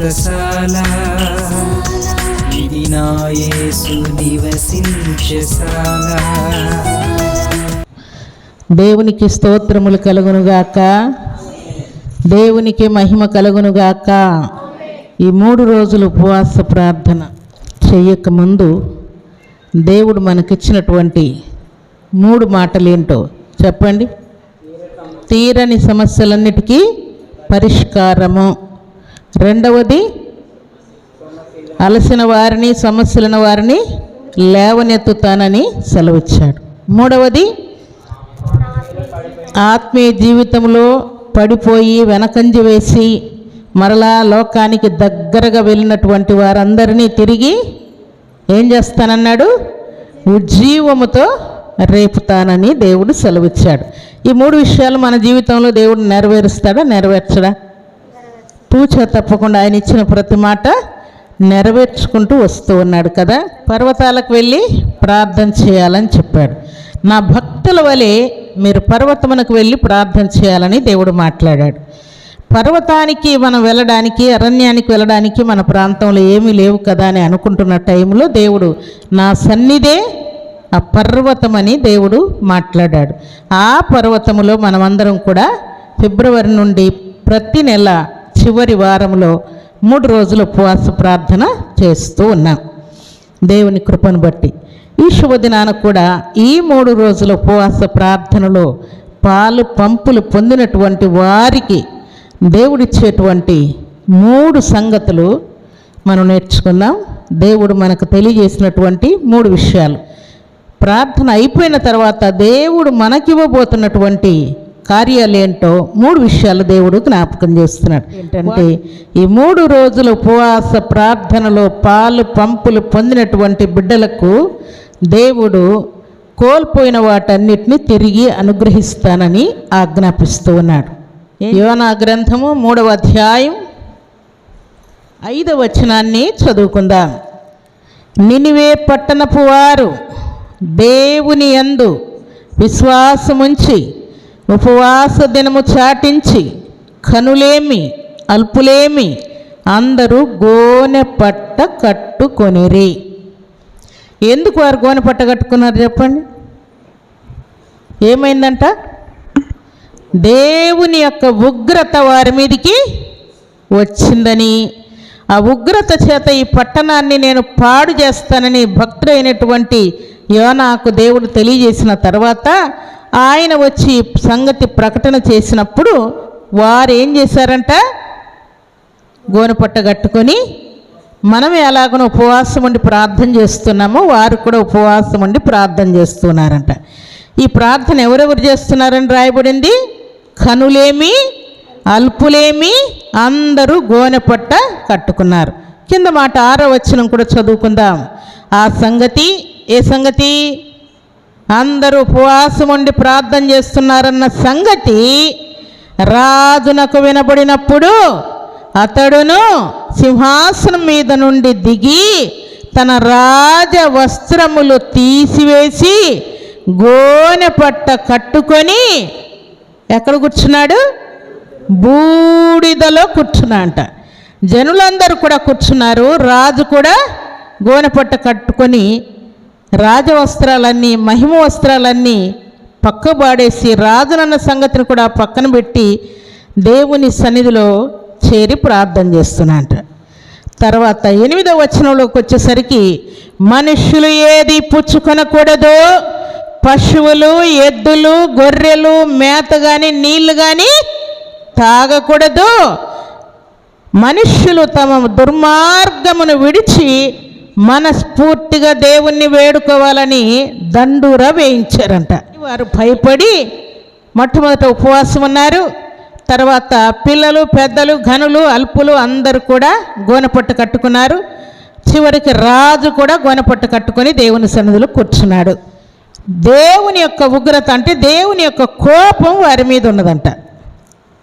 వ్రతశాల ఇది నివసించశాల దేవునికి స్తోత్రములు కలుగునుగాక. దేవునికి మహిమ కలుగునుగాక. ఈ మూడు రోజులు ఉపవాస ప్రార్థన చెయ్యక ముందు దేవుడు మనకిచ్చినటువంటి మూడు మాటలు ఏంటో చెప్పండి. తీరని సమస్యలన్నిటికీ పరిష్కారము. రెండవది అలసిన వారిని సమస్యలను వారిని లేవనెత్తుతానని సెలవిచ్చాడు. మూడవది ఆత్మీయ జీవితంలో పడిపోయి వెనకంజి వేసి మరలా లోకానికి దగ్గరగా వెళ్ళినటువంటి వారందరినీ తిరిగి ఏం చేస్తానన్నాడు? ఉజ్జీవముతో రేపుతానని దేవుడు సెలవిచ్చాడు. ఈ మూడు విషయాలు మన జీవితంలో దేవుడు నెరవేరుస్తాడా నెరవేర్చడా? తూచ తప్పకుండా ఆయన ఇచ్చిన ప్రతి మాట నెరవేర్చుకుంటూ వస్తూ ఉన్నాడు కదా. పర్వతాలకు వెళ్ళి ప్రార్థన చేయాలని చెప్పాడు. నా భక్తుల వలె మీరు పర్వతమునకు వెళ్ళి ప్రార్థన చేయాలని దేవుడు మాట్లాడాడు. పర్వతానికి మనం వెళ్ళడానికి అరణ్యానికి వెళ్ళడానికి మన ప్రాంతంలో ఏమీ లేవు కదా అని అనుకుంటున్న టైంలో దేవుడు నా సన్నిధే ఆ పర్వతమని దేవుడు మాట్లాడాడు. ఆ పర్వతములో మనమందరం కూడా ఫిబ్రవరి నుండి ప్రతి నెల చివరి వారంలో మూడు రోజుల ఉపవాస ప్రార్థన చేస్తూ ఉన్నాం. దేవుని కృపను బట్టి. ఈ శుభదినాన కూడా ఈ మూడు రోజుల ఉపవాస ప్రార్థనలో పాలు పంపులు పొందినటువంటి వారికి దేవుడిచ్చేటువంటి మూడు సంగతులు మనం నేర్చుకుందాం దేవుడు మనకు తెలియజేసినటువంటి మూడు విషయాలు. ప్రార్థన అయిపోయిన తర్వాత దేవుడు మనకివ్వబోతున్నటువంటి కార్యాలు ఏంటో మూడు విషయాలు దేవుడు జ్ఞాపకం చేస్తున్నాడు. ఏంటంటే ఈ మూడు రోజుల ఉపవాస ప్రార్థనలో పాలు పంపులు పొందినటువంటి బిడ్డలకు దేవుడు కోల్పోయిన వాటన్నిటిని తిరిగి అనుగ్రహిస్తానని ఆజ్ఞాపిస్తూ ఉన్నాడు. యోనా గ్రంథము మూడవ అధ్యాయం ఐదవ వచనాన్ని చదువుకుందాం. నినివే పట్టణపు వారు దేవుని యందు విశ్వాసముంచి ఉపవాస దినము చాటించి కనులేమి అల్పులేమి అందరూ గోనె పట్ట కట్టుకొనిరి. ఎందుకు వారు గోనె పట్ట కట్టుకున్నారు చెప్పండి? ఏమైందంట? దేవుని యొక్క ఉగ్రత వారి మీదికి వచ్చిందని. ఆ ఉగ్రత చేత ఈ పట్టణాన్ని నేను పాడు చేస్తానని భక్తుడైనటువంటి యోనాకు దేవుడు తెలియజేసిన తర్వాత ఆయన వచ్చి సంగతి ప్రకటన చేసినప్పుడు వారు ఏం చేశారంట? గోనెపట్ట కట్టుకొని మనం ఎలాగనో ఉపవాసం ఉండి ప్రార్థన చేస్తున్నామో వారు కూడా ఉపవాసం ఉండి ప్రార్థన చేస్తున్నారంట. ఈ ప్రార్థన ఎవరెవరు చేస్తున్నారని రాయబడింది? కనులేమి అల్పులేమి అందరూ గోనెపట్ట కట్టుకున్నారు. కింద మాట ఆరో వచ్చినం కూడా చదువుకుందాం. ఆ సంగతి ఏ సంగతి? అందరూ ఉపవాసం ఉండి ప్రార్థన చేస్తున్నారన్న సంగతి రాజునకు వినబడినప్పుడు అతడును సింహాసనం మీద నుండి దిగి తన రాజ వస్త్రములు తీసివేసి గోనె పట్ట కట్టుకొని ఎక్కడ కూర్చున్నాడు? బూడిదలో కూర్చున్నాంట జనులందరూ కూడా కూర్చున్నారు. రాజు కూడా గోనెపట్ట కట్టుకొని రాజవస్త్రాలన్నీ మహిమ వస్త్రాలన్నీ పక్కబాడేసి రాజునన్న సంగతిని కూడా పక్కన పెట్టి దేవుని సన్నిధిలో చేరి ప్రార్థన చేస్తున్నాంట. తర్వాత ఎనిమిదవ వచనంలోకి వచ్చేసరికి మనుషులు ఏది పుచ్చుకొనకూడదు పశువులు ఎద్దులు గొర్రెలు మేత కానీ నీళ్ళు కానీ తాగకూడదు. మనుష్యులు తమ దుర్మార్గమును విడిచి మనస్ఫూర్తిగా దేవుణ్ణి వేడుకోవాలని దండూర వేయించారంట. వారు భయపడి మొట్టమొదట ఉపవాసం ఉన్నారు. తర్వాత పిల్లలు పెద్దలు ఘనులు అల్పులు అందరూ కూడా గోనపట్టు కట్టుకున్నారు. చివరికి రాజు కూడా గోనపట్టు కట్టుకొని దేవుని సన్నిధిలో కూర్చున్నాడు. దేవుని యొక్క ఉగ్రత అంటే దేవుని యొక్క కోపం వారి మీద ఉన్నదంట.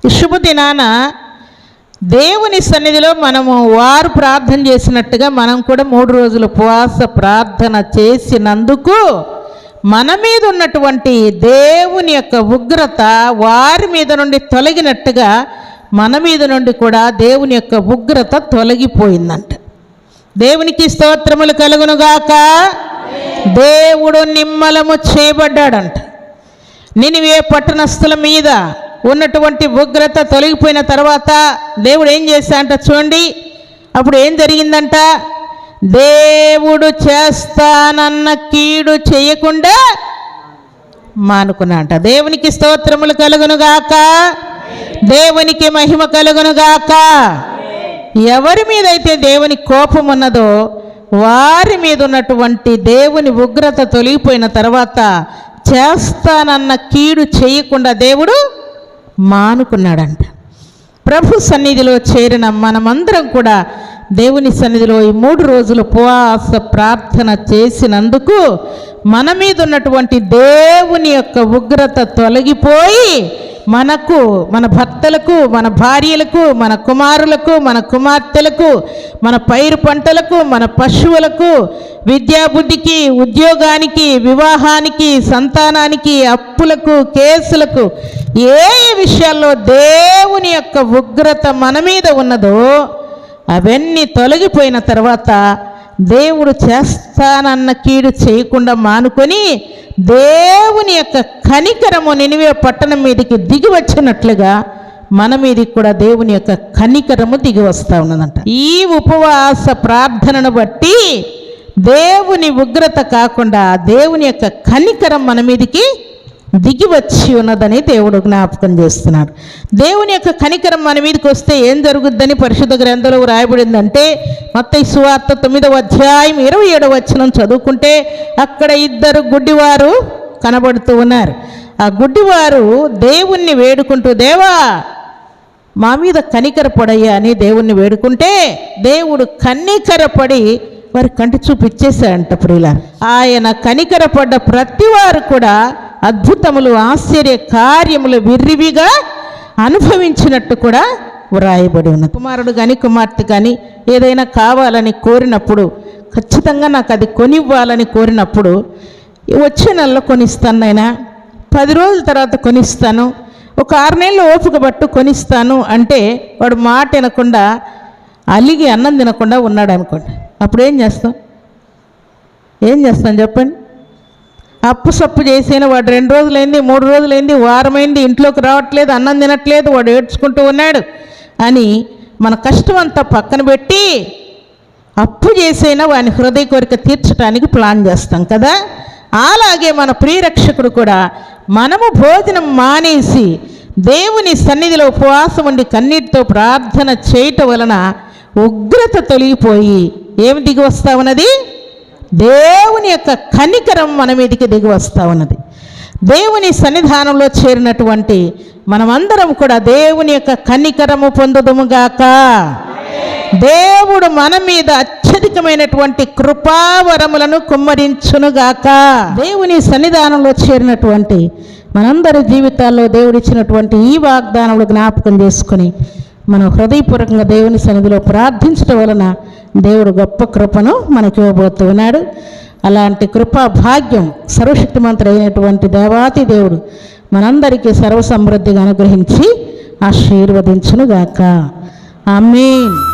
ఈ శుభదినాన దేవుని సన్నిధిలో మనము వారు ప్రార్థన చేసినట్టుగా మనం కూడా మూడు రోజులు ఉపవాస ప్రార్థన చేసినందుకు మన మీద ఉన్నటువంటి దేవుని యొక్క ఉగ్రత వారి మీద నుండి తొలగినట్టుగా మన మీద నుండి కూడా దేవుని యొక్క ఉగ్రత తొలగిపోయిందంట. దేవునికి స్తోత్రములు కలుగునుగాక. దేవుడు నిమ్మలము చేయబడ్డాడంట. నినివే పట్టణస్థుల మీద ఉన్నటువంటి ఉగ్రత తొలగిపోయిన తర్వాత దేవుడు ఏం చేశాడంట చూడండి. అప్పుడు ఏం జరిగిందంట? దేవుడు చేస్తానన్న కీడు చేయకుండా మానుకున్నాంట దేవునికి స్తోత్రములు కలుగునుగాక దేవునికి మహిమ కలుగునుగాక ఎవరి మీద అయితే దేవుని కోపం ఉన్నదో వారి మీద ఉన్నటువంటి దేవుని ఉగ్రత తొలగిపోయిన తర్వాత చేస్తానన్న కీడు చేయకుండా దేవుడు మానుకున్నాడంట. ప్రభు సన్నిధిలో చేరిన మనమందరం కూడా దేవుని సన్నిధిలో ఈ మూడు రోజులు ఉపవాస ప్రార్థన చేసినందుకు మన మీద ఉన్నటువంటి దేవుని యొక్క ఉగ్రత తొలగిపోయి మనకు మన భర్తలకు మన భార్యలకు మన కుమారులకు మన కుమార్తెలకు మన పైరు పంటలకు మన పశువులకు విద్యాబుద్ధికి ఉద్యోగానికి వివాహానికి సంతానానికి అప్పులకు కేసులకు ఏ ఏ విషయాల్లో దేవుని యొక్క ఉగ్రత మన మీద ఉన్నదో అవన్నీ తొలగిపోయిన తర్వాత దేవుడు చేస్తానన్న కీడు చేయకుండా మానుకొని దేవుని యొక్క కనికరము నినివే పట్టణం మీదకి దిగి వచ్చినట్లుగా మన మీదకి కూడా దేవుని యొక్క కనికరము దిగి వస్తూ ఉన్నదంట. ఈ ఉపవాస ప్రార్థనను బట్టి దేవుని ఉగ్రత కాకుండా దేవుని యొక్క కనికరం మన మీదకి దిగి వచ్చి ఉన్నదని దేవుడు జ్ఞాపకం చేస్తున్నాడు. దేవుని యొక్క కనికరం మన మీదకి వస్తే ఏం జరుగుద్దని పరిశుద్ధ గ్రంథంలో రాయబడిందంటే మొత్తం సువార్త తొమ్మిదవ అధ్యాయం ఇరవై ఏడవ వచనం చదువుకుంటే అక్కడ ఇద్దరు గుడ్డివారు కనబడుతూ ఉన్నారు. ఆ గుడ్డివారు దేవుణ్ణి వేడుకుంటూ దేవా మా మీద కనికరపడయ్యా అని దేవుణ్ణి వేడుకుంటే దేవుడు కన్నికరపడి వారి కంటి చూపిచ్చేశాడంట ప్రియుల ఆయన కనికరపడ్డ ప్రతి వారు కూడా అద్భుతములు ఆశ్చర్య కార్యములు విర్రివిగా అనుభవించినట్టు కూడా వ్రాయబడి ఉన్నది. కుమారుడు కానీ కుమార్తె కానీ ఏదైనా కావాలని కోరినప్పుడు ఖచ్చితంగా నాకు అది కొనివ్వాలని కోరినప్పుడు వచ్చే నెలలో కొనిస్తాను నైనా పది రోజుల తర్వాత కొనిస్తాను. ఒక ఆరు నెలలు ఓపిక పట్టు కొనిస్తాను అంటే వాడు మాట వినకుండా అలిగి అన్నం తినకుండా ఉన్నాడు అనుకోండి. అప్పుడు ఏం చేస్తాం? ఏం చేస్తాం చెప్పండి? అప్పు సప్పు చేసిన వాడు రెండు రోజులైంది మూడు రోజులైంది వారమైంది ఇంట్లోకి రావట్లేదు అన్నం తినట్లేదు వాడు ఏడ్చుకుంటూ ఉన్నాడు అని మన కష్టం అంతా పక్కన పెట్టి అప్పు చేసైనా వాని హృదయ కోరిక తీర్చడానికి ప్లాన్ చేస్తాం కదా? అలాగే మన ప్రియరక్షకుడు కూడా మనము భోజనం మానేసి దేవుని సన్నిధిలో ఉపవాసం ఉండి కన్నీటితో ప్రార్థన చేయటం వలన ఉగ్రత తొలగిపోయి ఏమి దిగి వస్తా ఉన్నది దేవుని యొక్క కనికరం మన మీదకి దిగి వస్తా ఉన్నది. దేవుని సన్నిధానంలో చేరినటువంటి మనమందరం కూడా దేవుని యొక్క కనికరము పొందుదుముగాక దేవుడు మన మీద అత్యధికమైనటువంటి కృపావరములను కుమ్మరించునుగాక దేవుని సన్నిధానంలో చేరినటువంటి మనందరి జీవితాల్లో దేవుడిచ్చినటువంటి ఈ వాగ్దానములు జ్ఞాపకం చేసుకొని మనం హృదయపూర్వకంగా దేవుని సన్నిధిలో ప్రార్థించడం వలన దేవుడు గొప్ప కృపను మనకి ఇవ్వబోతూ ఉన్నాడు. అలాంటి కృపా భాగ్యం సర్వశక్తిమంతుడైనటువంటి దేవాతి దేవుడు మనందరికీ సర్వసమృద్ధిగా అనుగ్రహించి ఆశీర్వదించునుగాక. ఆమేన్.